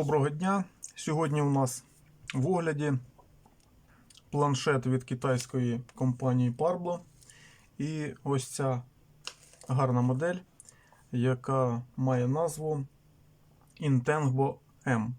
Доброго дня. Сьогодні у нас в огляді планшет від китайської компанії Parblo. І ось ця гарна модель, яка має назву Intengo M.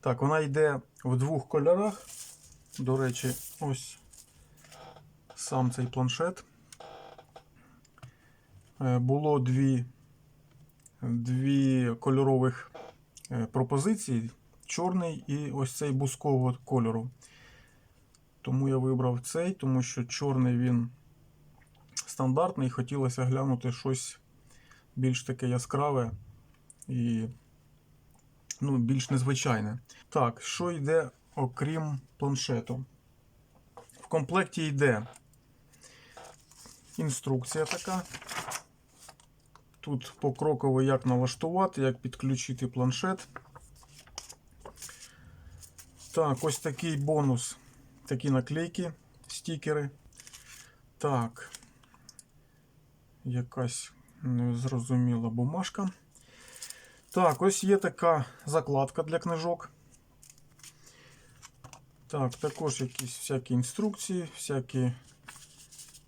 Так, вона йде в двох кольорах. До речі, ось сам цей планшет. Е, Було дві дві кольорових е, пропозиції: чорний і ось цей бускового кольору. Тому я вибрав цей, тому що чорний він стандартний, хотілося глянути щось більш таке яскраве і ну, більш незвичайне. Так, що йде окрім планшету? В комплекті йде інструкція така. Тут покроково як налаштувати, як підключити планшет. Так, ось такий бонус. Такі наклейки, стікери. Так, якась незрозуміла бумажка. Так, ось є така закладка для книжок. Так, також якісь всякі інструкції, всякі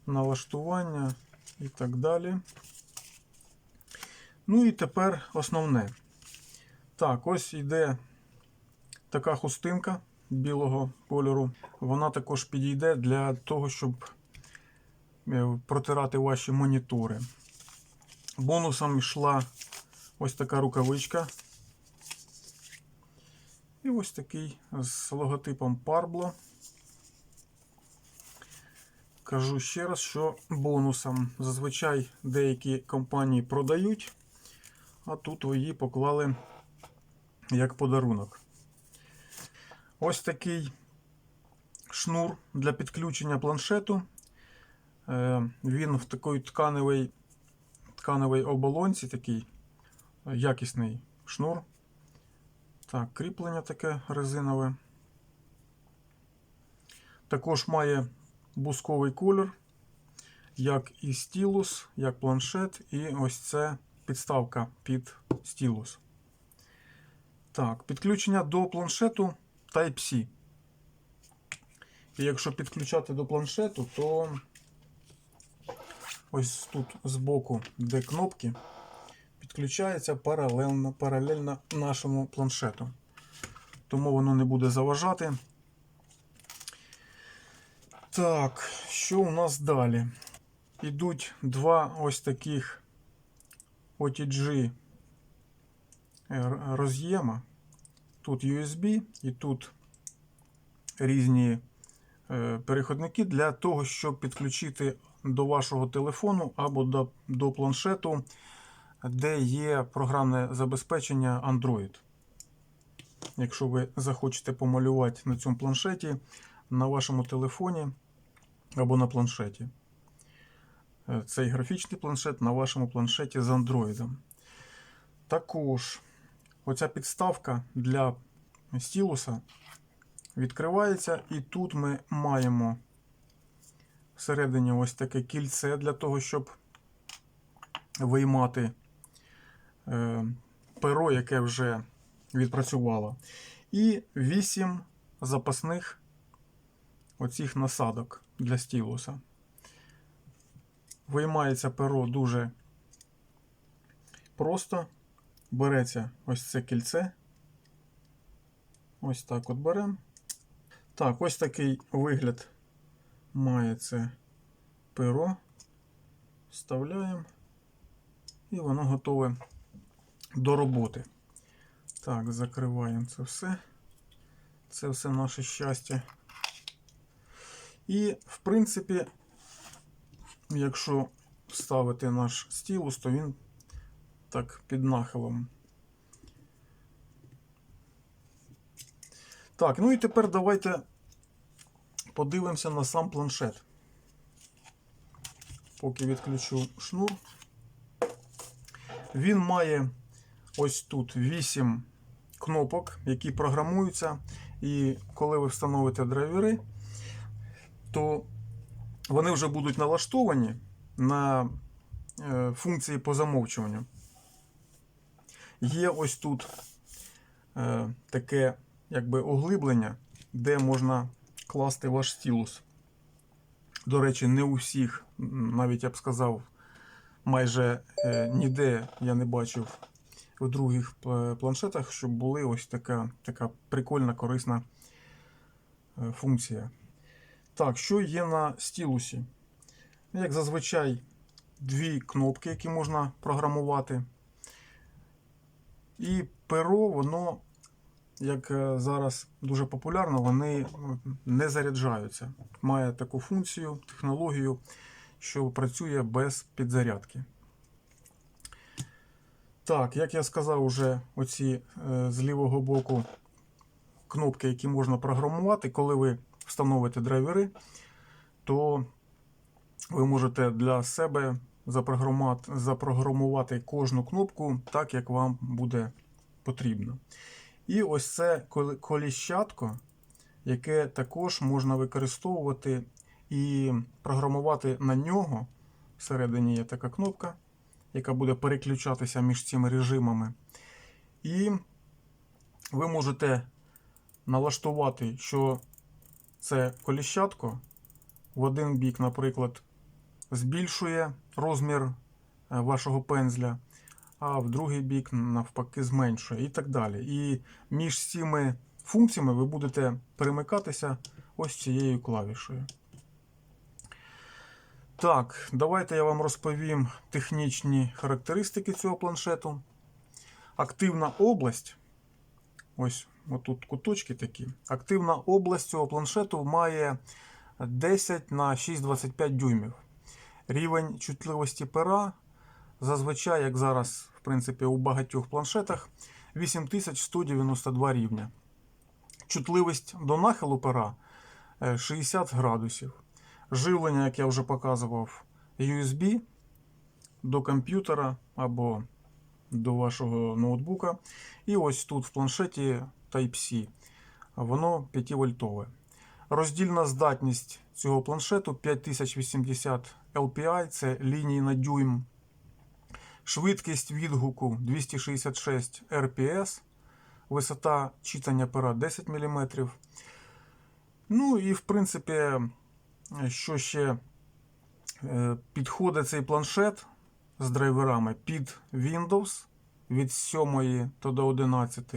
налаштування і так далі. Ну і тепер основне. Так, ось йде така хустинка білого кольору. Вона також підійде для того, щоб е, протирати ваші монітори. Бонусом йшла ось така рукавичка. І ось такий з логотипом Parblo. Кажу ще раз, що бонусом зазвичай деякі компанії продають а тут ви її поклали як подарунок. Ось такий шнур для підключення планшету. Е, він в такій тканевій тканевій оболонці, такий якісний шнур. Так, кріплення таке резинове. Також має бусковий колір, як і стілус, як планшет, і ось це підставка під стілус. Так, підключення до планшету Type-C. І якщо підключати до планшету, то ось тут збоку, де кнопки, підключається паралельно, паралельно нашому планшету. Тому воно не буде заважати. Так, що у нас далі? Ідуть два ось таких OTG роз'єма. Тут USB і тут різні е, переходники для того, щоб підключити до вашого телефону або до, до планшету, де є програмне забезпечення Android. Якщо ви захочете помалювати на цьому планшеті, на вашому телефоні або на планшеті. Е, цей графічний планшет на вашому планшеті з Android. Також оця підставка для стілуса відкривається, і тут ми маємо всередині ось таке кільце для того, щоб виймати е, перо, яке вже відпрацювало. І 8 запасних оцих насадок для стілуса. Виймається перо дуже просто береться ось це кільце. Ось так от беремо. Так, ось такий вигляд має це перо. Вставляємо. І воно готове до роботи. Так, закриваємо це все. Це все наше щастя. І, в принципі, якщо вставити наш стілус, то він так під нахилом. Так, ну і тепер давайте подивимося на сам планшет. Поки відключу шнур. Він має ось тут 8 кнопок, які програмуються. І коли ви встановите драйвери, то вони вже будуть налаштовані на е, функції по замовчуванню. Є ось тут е, таке якби оглиблення, де можна класти ваш стілус. До речі, не у всіх, навіть я б сказав, майже е, ніде я не бачив в других планшетах, щоб були ось така, така прикольна, корисна функція. Так, що є на стілусі? Як зазвичай, дві кнопки, які можна програмувати. І перо, воно, як е, зараз дуже популярно, вони е, не заряджаються. Має таку функцію, технологію, що працює без підзарядки. Так, як я сказав, уже оці е, з лівого боку кнопки, які можна програмувати, коли ви встановите драйвери, то ви можете для себе запрограмувати, кожну кнопку так, як вам буде потрібно. І ось це колі- коліщатко, яке також можна використовувати і програмувати на нього. Всередині є така кнопка, яка буде переключатися між цими режимами. І ви можете налаштувати, що це коліщатко в один бік, наприклад, збільшує розмір е, вашого пензля, а в другий бік навпаки зменшує і так далі. І між цими функціями ви будете перемикатися ось цією клавішею. Так, давайте я вам розповім технічні характеристики цього планшету. Активна область. Ось отут куточки такі. Активна область цього планшету має 10 на 6,25 дюймів. Рівень чутливості пера зазвичай, як зараз, в принципі, у багатьох планшетах, 8192 рівня. Чутливість до нахилу пера е, 60 градусів. Живлення, як я вже показував, USB до комп'ютера або до вашого ноутбука. І ось тут в планшеті Type-C. Воно 5 вольтове. Роздільна здатність цього планшету 5080 LPI, це лінії на дюйм. Швидкість відгуку 266 RPS. Висота читання пера 10 мм. Ну і в принципі, що ще Е, підходить цей планшет з драйверами під Windows від 7 до 11,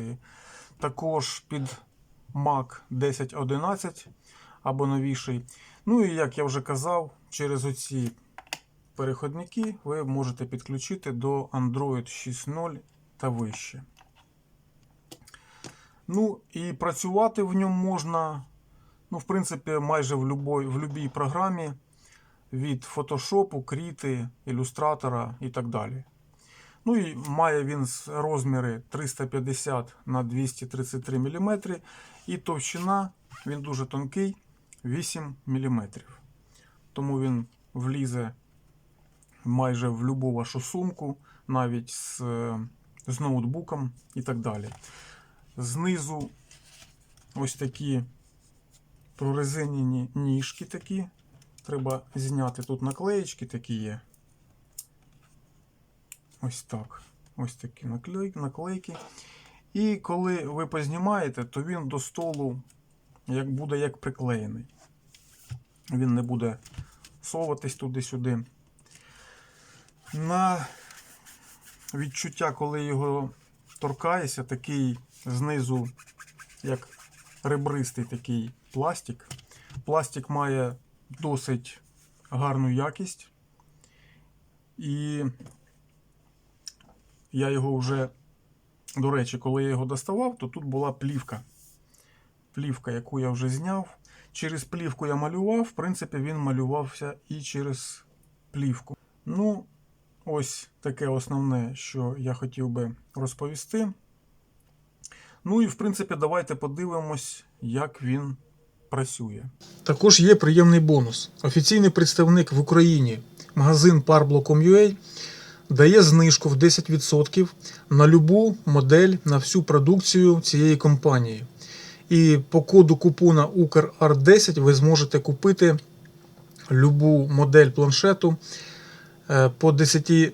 також під Mac 1011 або новіший. Ну і як я вже казав, через оці переходники ви можете підключити до Android 6.0 та вище. Ну і працювати в ньому можна, ну, в принципі, майже в любой, в любій програмі від фотошопу, кріти, ілюстратора і так далі. Ну і має він розміри 350 на 233 мм, і товщина він дуже тонкий 8 мм. Тому він влізе майже в любу вашу сумку, навіть з, е, з ноутбуком і так далі. Знизу ось такі прорезинені ніжки такі. Треба зняти тут наклеєчки такі є. Ось так. Ось такі наклейки. І коли ви познімаєте, то він до столу як буде як приклеєний. Він не буде соватись туди-сюди. На відчуття, коли його торкаєшся, такий знизу, як ребристий такий пластик. Пластик має досить гарну якість. І я його вже, до речі, коли я його доставав, то тут була плівка. Плівка, яку я вже зняв. Через плівку я малював. В принципі, він малювався і через плівку. Ну, ось таке основне, що я хотів би розповісти. Ну і в принципі, давайте подивимось, як він працює. Також є приємний бонус. Офіційний представник в Україні, магазин Parblo.com.ua дає знижку в 10% на любу модель на всю продукцію цієї компанії. І по коду купона UKR10 ви зможете купити любу модель планшету е, по 10%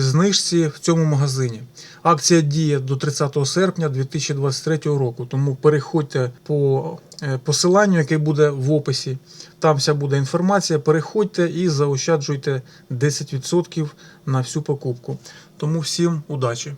знижці в цьому магазині. Акція діє до 30 серпня 2023 року. Тому переходьте по е, посиланню, яке буде в описі. Там вся буде інформація. Переходьте і заощаджуйте 10% на всю покупку. Тому всім удачі!